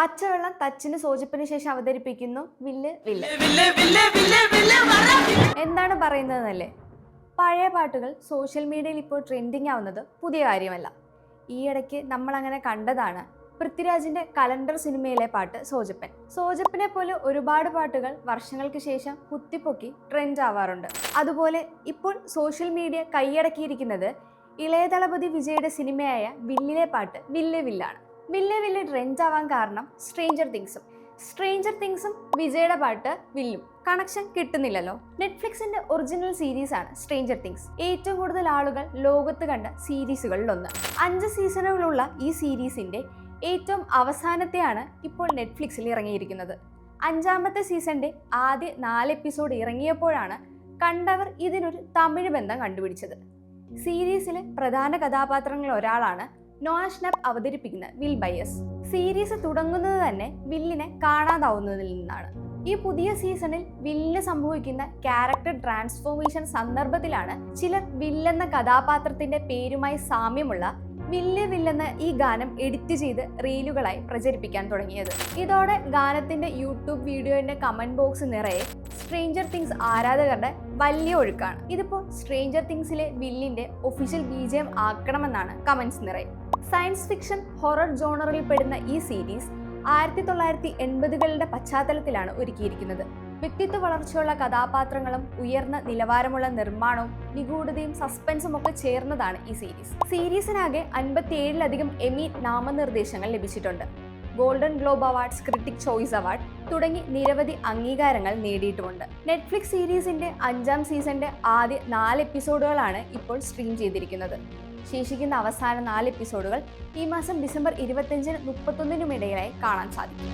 പച്ചവെള്ളം തച്ചിന് സൂചിപ്പിന് ശേഷം അവതരിപ്പിക്കുന്നു. വില്ല്. വില്ല്. എന്താണ് പറയുന്നതെന്നല്ലേ? പഴയ പാട്ടുകൾ സോഷ്യൽ മീഡിയയിൽ ഇപ്പോൾ ട്രെൻഡിങ് ആവുന്നത് പുതിയ കാര്യമല്ല. ഈയിടയ്ക്ക് നമ്മൾ അങ്ങനെ കണ്ടതാണ് പൃഥ്വിരാജിന്റെ കലണ്ടർ സിനിമയിലെ പാട്ട് സോജപ്പൻ. സോജപ്പനെ പോലെ ഒരുപാട് പാട്ടുകൾ വർഷങ്ങൾക്ക് ശേഷം കുത്തിപ്പൊക്കി ട്രെൻഡ് ആവാറുണ്ട്. അതുപോലെ ഇപ്പോൾ സോഷ്യൽ മീഡിയ കൈയടക്കിയിരിക്കുന്നത് ഇളയതളപതി വിജയുടെ സിനിമയായ വില്ലിലെ പാട്ട് വില്ല് വില്ലാണ്. വില്ലെ വില്ലെ ട്രെൻഡ് ആവാൻ കാരണം സ്ട്രേഞ്ചർ തിങ്സും സ്ട്രേഞ്ചർ തിങ്സും വിജയുടെ പാട്ട് വില്ലും. കണക്ഷൻ കിട്ടുന്നില്ലല്ലോ. നെറ്റ്ഫ്ലിക്സിന്റെ ഒറിജിനൽ സീരീസ് ആണ് സ്ട്രേഞ്ചർ തിങ്സ് ഏറ്റവും കൂടുതൽ ആളുകൾ ലോകത്ത് കണ്ട സീരീസുകളിൽ ഒന്ന് അഞ്ച് സീസണുകളുള്ള ഈ സീരീസിന്റെ ഏറ്റവും അവസാനത്തെയാണ് ഇപ്പോൾ നെറ്റ്ഫ്ലിക്സിൽ ഇറങ്ങിയിരിക്കുന്നത്. അഞ്ചാമത്തെ സീസണിന്റെ ആദ്യ നാല് എപ്പിസോഡ് ഇറങ്ങിയപ്പോഴാണ് കണ്ടവർ ഇതിനൊരു തമിഴ് ബന്ധം കണ്ടുപിടിച്ചത്. സീരീസിലെ പ്രധാന കഥാപാത്രങ്ങളിൽ ഒരാളാണ് നോഷ്നബ് അവതരിപ്പിക്കുന്ന വിൽ ബയസ് സീരീസ് തുടങ്ങുന്നത് തന്നെ വില്ലിനെ കാണാതാവുന്നതിൽ നിന്നാണ്. ഈ പുതിയ സീസണിൽ വില്ലിന് സംഭവിക്കുന്ന ക്യാരക്ടർ ട്രാൻസ്ഫോർമേഷൻ സന്ദർഭത്തിലാണ് ചിലർ വില്ലെന്ന കഥാപാത്രത്തിന്റെ പേരുമായി സാമ്യമുള്ള വില്ല് വില്ലെന്ന ഈ ഗാനം എഡിറ്റ് ചെയ്ത് റീലുകളായി പ്രചരിപ്പിക്കാൻ തുടങ്ങിയത്. ഇതോടെ ഗാനത്തിന്റെ യൂട്യൂബ് വീഡിയോന്റെ കമന്റ് ബോക്സ് നിറയെ സ്ട്രേഞ്ചർ തിങ്സ് ആരാധകരുടെ വലിയ ഒഴുക്കാണ്. ഇതിപ്പോ സ്ട്രേഞ്ചർ തിങ്സിലെ വില്ലിന്റെ ഒഫീഷ്യൽ ബീജയം ആക്കണമെന്നാണ് കമന്റ്സ് നിറയെ. സയൻസ് ഫിക്ഷൻ ഹൊറർ ജോണറിൽ പെടുന്ന ഈ സീരീസ് ആയിരത്തി തൊള്ളായിരത്തി എൺപതുകളുടെ പശ്ചാത്തലത്തിലാണ് ഒരുക്കിയിരിക്കുന്നത്. വ്യക്തിത്വ വളർച്ചയുള്ള കഥാപാത്രങ്ങളും ഉയർന്ന നിലവാരമുള്ള നിർമ്മാണവും നിഗൂഢതയും സസ്പെൻസും ഒക്കെ ചേർന്നതാണ് ഈ സീരീസ്. സീരീസിനാകെ അൻപത്തിയേഴിലധികം എമി നാമനിർദ്ദേശങ്ങൾ ലഭിച്ചിട്ടുണ്ട്. Golden Globe Awards Critic Choice Award തുടങ്ങി നിരവധി അംഗീകാരങ്ങൾ നേടിയിട്ടുമുണ്ട്. നെറ്റ്ഫ്ലിക്സ് സീരീസിന്റെ അഞ്ചാം സീസണിന്റെ ആദ്യ നാല് എപ്പിസോഡുകളാണ് ഇപ്പോൾ സ്ട്രീം ചെയ്തിരിക്കുന്നത്. ശേഷിക്കുന്ന അവസാന നാല് എപ്പിസോഡുകൾ ഈ മാസം ഡിസംബർ ഇരുപത്തിയഞ്ചിനും മുപ്പത്തൊന്നിനും ഇടയിലായി കാണാൻ സാധിക്കും.